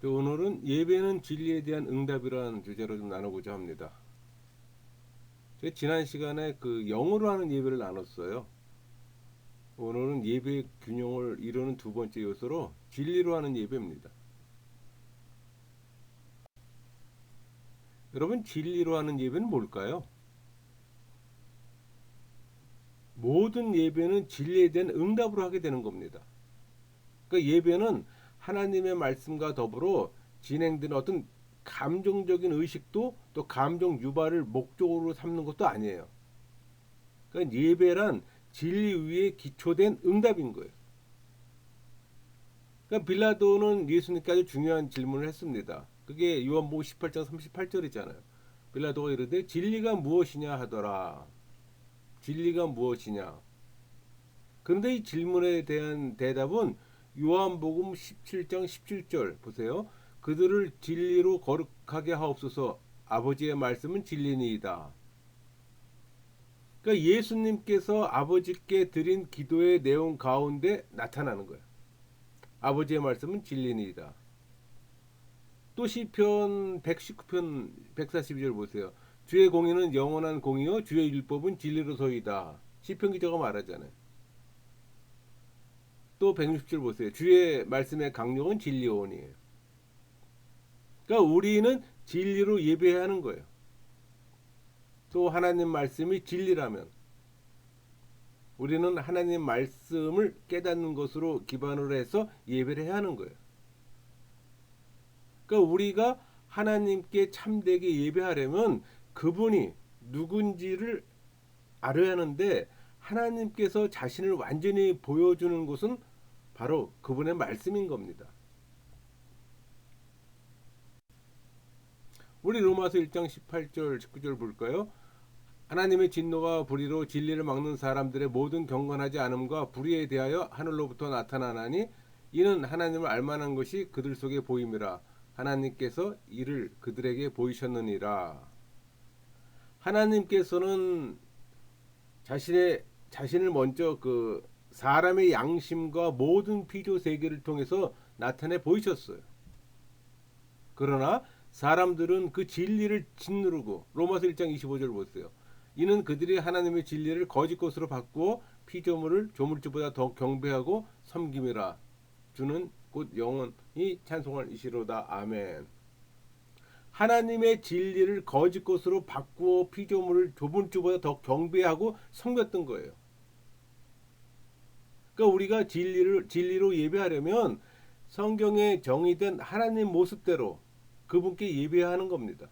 또 오늘은 예배는 진리에 대한 응답이라는 주제로 좀 나누고자 합니다. 제가 지난 시간에 그 영어로 하는 예배를 나눴어요. 오늘은 예배 균형을 이루는 두 번째 요소로 진리로 하는 예배입니다. 여러분 진리로 하는 예배는 뭘까요? 모든 예배는 진리에 대한 응답으로 하게 되는 겁니다. 그러니까 예배는 하나님의 말씀과 더불어 진행되는 어떤 감정적인 의식도 또 감정 유발을 목적으로 삼는 것도 아니에요. 그러니까 예배란 진리 위에 기초된 응답인 거예요. 그러니까 빌라도는 예수님께 아주 중요한 질문을 했습니다. 그게 요한복음 18장 38절이잖아요. 빌라도가 이르되 진리가 무엇이냐 하더라. 진리가 무엇이냐? 그런데 이 질문에 대한 대답은 요한복음 17장 17절 보세요. 그들을 진리로 거룩하게 하옵소서. 아버지의 말씀은 진리니이다. 그러니까 예수님께서 아버지께 드린 기도의 내용 가운데 나타나는 거예요. 아버지의 말씀은 진리니이다. 또 시편 119편 142절 보세요. 주의 공의는 영원한 공의요 주의 율법은 진리로서이다. 시편 기자가 말하잖아요. 또 160절 보세요. 주의 말씀의 강력은 진리오니에요. 그러니까 우리는 진리로 예배해야 하는 거예요. 또 하나님 말씀이 진리라면 우리는 하나님 말씀을 깨닫는 것으로 기반으로 해서 예배를 해야 하는 거예요. 그러니까 우리가 하나님께 참되게 예배하려면 그분이 누군지를 알아야 하는데 하나님께서 자신을 완전히 보여주는 것은 바로 그분의 말씀인 겁니다. 우리 로마서 1장 18절 19절 볼까요? 하나님의 진노가 불의로 진리를 막는 사람들의 모든 경건하지 않음과 불의에 대하여 하늘로부터 나타나나니 이는 하나님을 알만한 것이 그들 속에 보임이라 하나님께서 이를 그들에게 보이셨느니라. 하나님께서는 자신의 자신을 먼저 그 사람의 양심과 모든 피조 세계를 통해서 나타내 보이셨어요. 그러나 사람들은 그 진리를 짓누르고 로마서 1장 25절 보세요. 이는 그들이 하나님의 진리를 거짓 것으로 바꾸어 피조물을 조물주보다 더 경배하고 섬김이라 주는 곧 영원히 찬송할 이시로다 아멘. 하나님의 진리를 거짓 것으로 바꾸어 피조물을 조물주보다 더 경배하고 섬겼던 거예요. 그러니까 우리가 진리를 진리로 예배하려면 성경에 정의된 하나님 모습대로 그분께 예배하는 겁니다.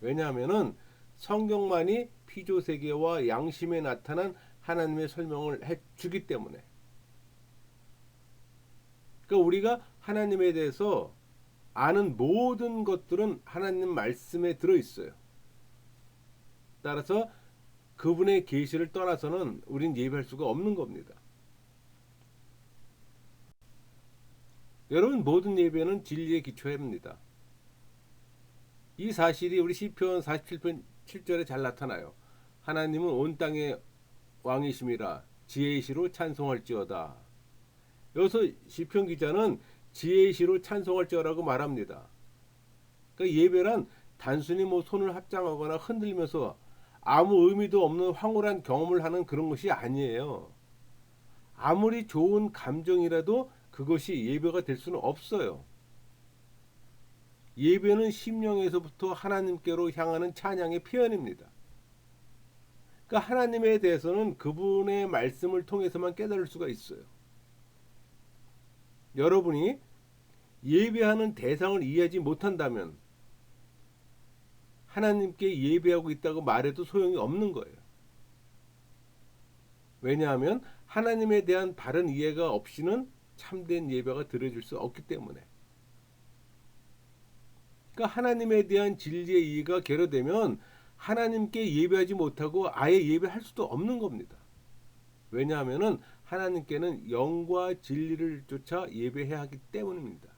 왜냐하면은 성경만이 피조 세계와 양심에 나타난 하나님의 설명을 해 주기 때문에. 그러니까 우리가 하나님에 대해서 아는 모든 것들은 하나님 말씀에 들어 있어요. 따라서 그분의 계시를 떠나서는 우린 예배할 수가 없는 겁니다. 여러분 모든 예배는 진리에 기초해야 합니다. 이 사실이 우리 시편 47편 7절에 잘 나타나요. 하나님은 온 땅의 왕이심이라 지혜이시로 찬송할지어다. 여기서 시편 기자는 지혜이시로 찬송할지어라고 말합니다. 그러니까 예배란 단순히 뭐 손을 합장하거나 흔들면서 아무 의미도 없는 황홀한 경험을 하는 그런 것이 아니에요. 아무리 좋은 감정이라도 그것이 예배가 될 수는 없어요. 예배는 심령에서부터 하나님께로 향하는 찬양의 표현입니다. 그러니까 하나님에 대해서는 그분의 말씀을 통해서만 깨달을 수가 있어요. 여러분이 예배하는 대상을 이해하지 못한다면 하나님께 예배하고 있다고 말해도 소용이 없는 거예요. 왜냐하면 하나님에 대한 바른 이해가 없이는 참된 예배가 드려질 수 없기 때문에. 그러니까 하나님에 대한 진리의 이해가 결여되면 하나님께 예배하지 못하고 아예 예배할 수도 없는 겁니다. 왜냐하면은 하나님께는 영과 진리를 쫓아 예배해야 하기 때문입니다.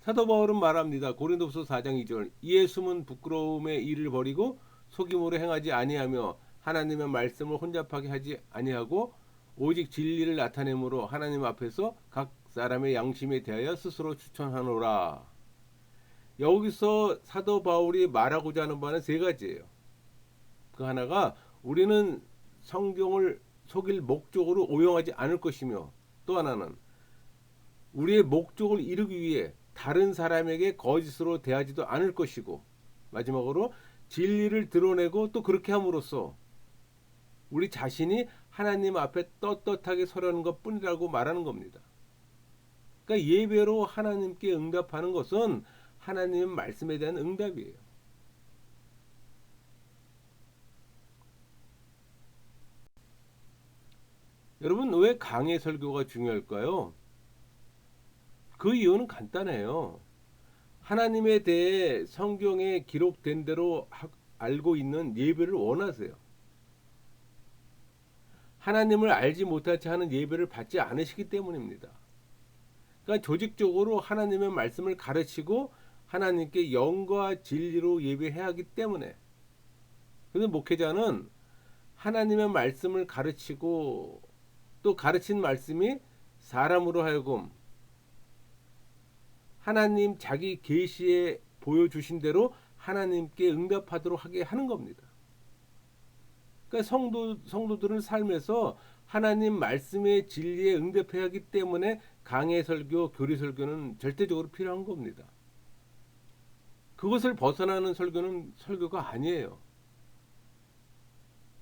사도 바울은 말합니다. 고린도후서 4장 2절. 이에 숨은 부끄러움의 일을 버리고 속임으로 행하지 아니하며 하나님의 말씀을 혼잡하게 하지 아니하고 오직 진리를 나타내므로 하나님 앞에서 각 사람의 양심에 대하여 스스로 추천하노라. 여기서 사도 바울이 말하고자 하는 바는 세 가지예요. 그 하나가 우리는 성경을 속일 목적으로 오용하지 않을 것이며 또 하나는 우리의 목적을 이루기 위해 다른 사람에게 거짓으로 대하지도 않을 것이고 마지막으로 진리를 드러내고 또 그렇게 함으로써 우리 자신이 하나님 앞에 떳떳하게 서려는 것 뿐이라고 말하는 겁니다. 그러니까 예배로 하나님께 응답하는 것은 하나님의 말씀에 대한 응답이에요. 여러분 왜 강의 설교가 중요할까요? 그 이유는 간단해요. 하나님에 대해 성경에 기록된 대로 하- 알고 있는 예배를 원하세요. 하나님을 알지 못한 채 하는 예배를 받지 않으시기 때문입니다. 그러니까 조직적으로 하나님의 말씀을 가르치고 하나님께 영과 진리로 예배해야 하기 때문에 그래서 목회자는 하나님의 말씀을 가르치고 또 가르친 말씀이 사람으로 하여금 하나님 자기 계시에 보여주신 대로 하나님께 응답하도록 하게 하는 겁니다. 그러니까 성도 성도들은 삶에서 하나님 말씀의 진리에 응답해야 하기 때문에 강해 설교, 교리 설교는 절대적으로 필요한 겁니다. 그것을 벗어나는 설교는 설교가 아니에요.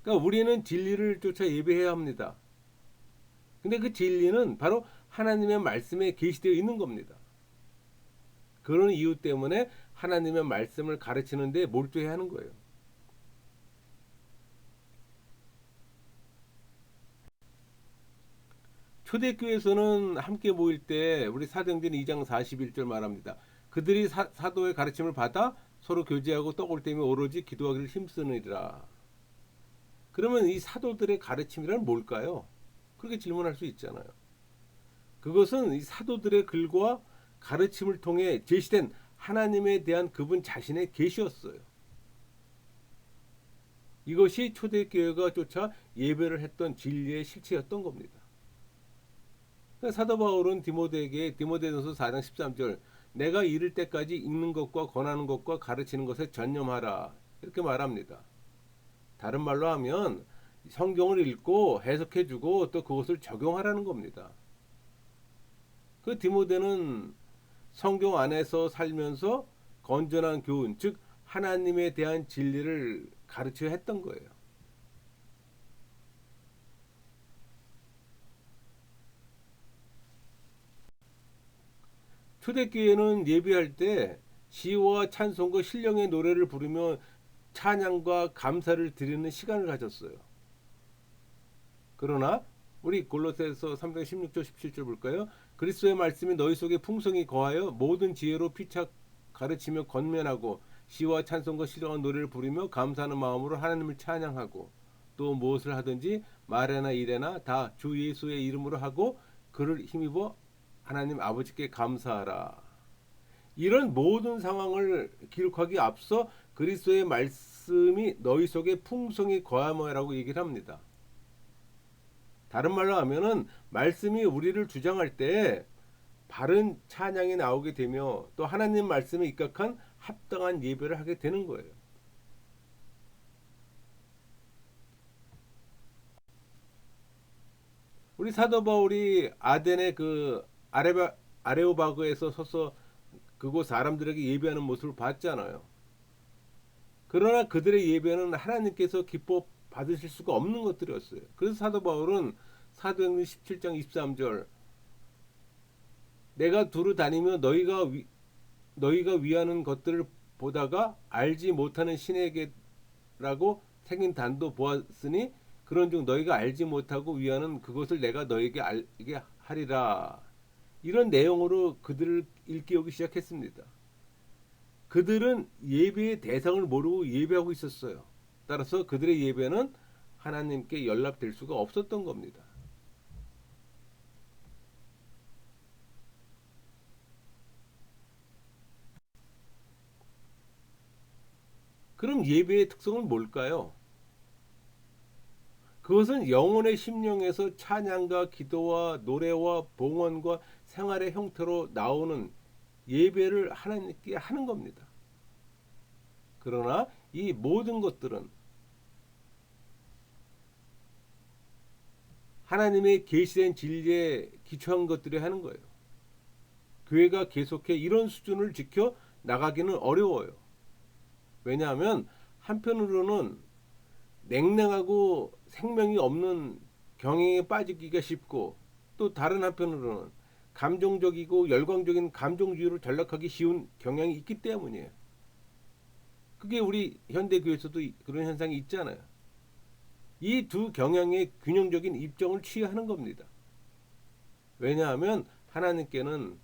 그러니까 우리는 진리를 쫓아 예배해야 합니다. 근데 그 진리는 바로 하나님의 말씀에 계시되어 있는 겁니다. 그런 이유 때문에 하나님의 말씀을 가르치는데 몰두해야 하는 거예요. 초대교회에서는 함께 모일 때 우리 사도행전 2장 41절 말합니다. 그들이 사, 사도의 가르침을 받아 서로 교제하고 떡을 떼며 오로지 기도하기를 힘쓰느니라. 그러면 이 사도들의 가르침이란 뭘까요? 그렇게 질문할 수 있잖아요. 그것은 이 사도들의 글과 가르침을 통해 제시된 하나님에 대한 그분 자신의 계시였어요. 이것이 초대교회가 쫓아 예배를 했던 진리의 실체였던 겁니다. 그러니까 사도 바울은 디모데에게 디모데전서 4장 13절 내가 이를 때까지 읽는 것과 권하는 것과 가르치는 것에 전념하라 이렇게 말합니다. 다른 말로 하면 성경을 읽고 해석해주고 또 그것을 적용하라는 겁니다. 그 디모데는 성경 안에서 살면서 건전한 교훈, 즉 하나님에 대한 진리를 가르쳐야 했던 거예요. 초대교회는 예배할 때 시와 찬송과 신령의 노래를 부르며 찬양과 감사를 드리는 시간을 가졌어요. 그러나 우리 골로새서 3장 16절 17절 볼까요? 그리스도의 말씀이 너희 속에 풍성히 거하여 모든 지혜로 피착 가르치며 건면하고 시와 찬송과 신령한 노래를 부르며 감사하는 마음으로 하나님을 찬양하고 또 무엇을 하든지 말이나 일에나 다 주 예수의 이름으로 하고 그를 힘입어 하나님 아버지께 감사하라. 이런 모든 상황을 기록하기 앞서 그리스도의 말씀이 너희 속에 풍성히 거하며라고 얘기를 합니다. 다른 말로 하면은 말씀이 우리를 주장할 때 바른 찬양이 나오게 되며 또 하나님 말씀에 입각한 합당한 예배를 하게 되는 거예요. 우리 사도 바울이 아덴의 그 아레바 아레오바그에서 서서 그곳 사람들에게 예배하는 모습을 봤잖아요. 그러나 그들의 예배는 하나님께서 기뻐 받으실 수가 없는 것들이었어요. 그래서 사도 바울은 사도행전 17장 23절 내가 두루 다니며 너희가 위, 너희가 위하는 것들을 보다가 알지 못하는 신에게라고 생긴 단도 보았으니 그런즉 너희가 알지 못하고 위하는 그것을 내가 너에게 알게 하리라. 이런 내용으로 그들을 일깨우기 시작했습니다. 그들은 예배의 대상을 모르고 예배하고 있었어요. 따라서 그들의 예배는 하나님께 연락될 수가 없었던 겁니다. 그럼 예배의 특성은 뭘까요? 그것은 영혼의 심령에서 찬양과 기도와 노래와 봉헌과 생활의 형태로 나오는 예배를 하나님께 하는 겁니다. 그러나 이 모든 것들은 하나님의 계시된 진리에 기초한 것들이 하는 거예요. 교회가 계속해 이런 수준을 지켜 나가기는 어려워요. 왜냐하면 한편으로는 냉랭하고 생명이 없는 경행에 빠지기가 쉽고 또 다른 한편으로는 감정적이고 열광적인 감정주의로 전락하기 쉬운 경향이 있기 때문이에요. 그게 우리 현대 교회에서도 이- 그런 현상이 있잖아요. 이 두 경향의 균형적인 입장을 취하는 겁니다. 왜냐하면 하나님께는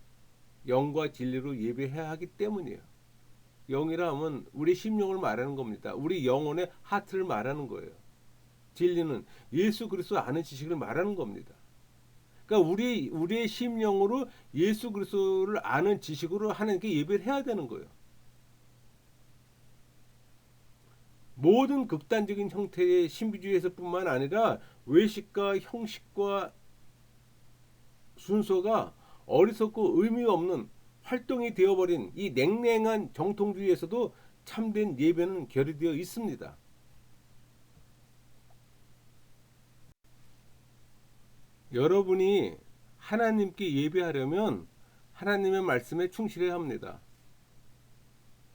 영과 진리로 예배해야 하기 때문이에요. 영이라 하면 우리 심령을 말하는 겁니다. 우리 영혼의 하트를 말하는 거예요. 진리는 예수 그리스도 아는 지식을 말하는 겁니다. 그러니까 우리 우리의 심령으로 예수 그리스도를 아는 지식으로 하나님께 예배를 해야 되는 거예요. 모든 극단적인 형태의 신비주의에서뿐만 아니라 외식과 형식과 순서가 어리석고 의미 없는 활동이 되어버린 이 냉랭한 정통주의에서도 참된 예배는 결여되어 있습니다. 여러분이 하나님께 예배하려면 하나님의 말씀에 충실해야 합니다.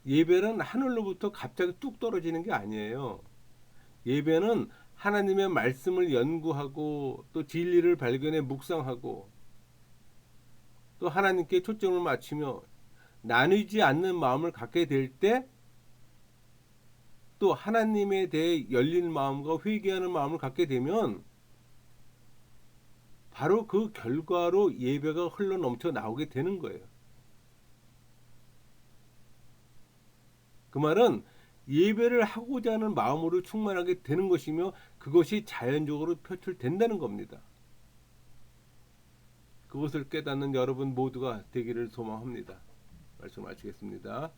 예배는 하늘로부터 갑자기 뚝 떨어지는 게 아니에요. 예배는 하나님의 말씀을 연구하고 또 진리를 발견해 묵상하고 또 하나님께 초점을 맞추며 나누지 않는 마음을 갖게 될 때 또 하나님에 대해 열린 마음과 회개하는 마음을 갖게 되면 바로 그 결과로 예배가 흘러 넘쳐 나오게 되는 거예요. 그 말은 예배를 하고자 하는 마음으로 충만하게 되는 것이며 그것이 자연적으로 표출된다는 겁니다. 그것을 깨닫는 여러분 모두가 되기를 소망합니다. 말씀 마치겠습니다.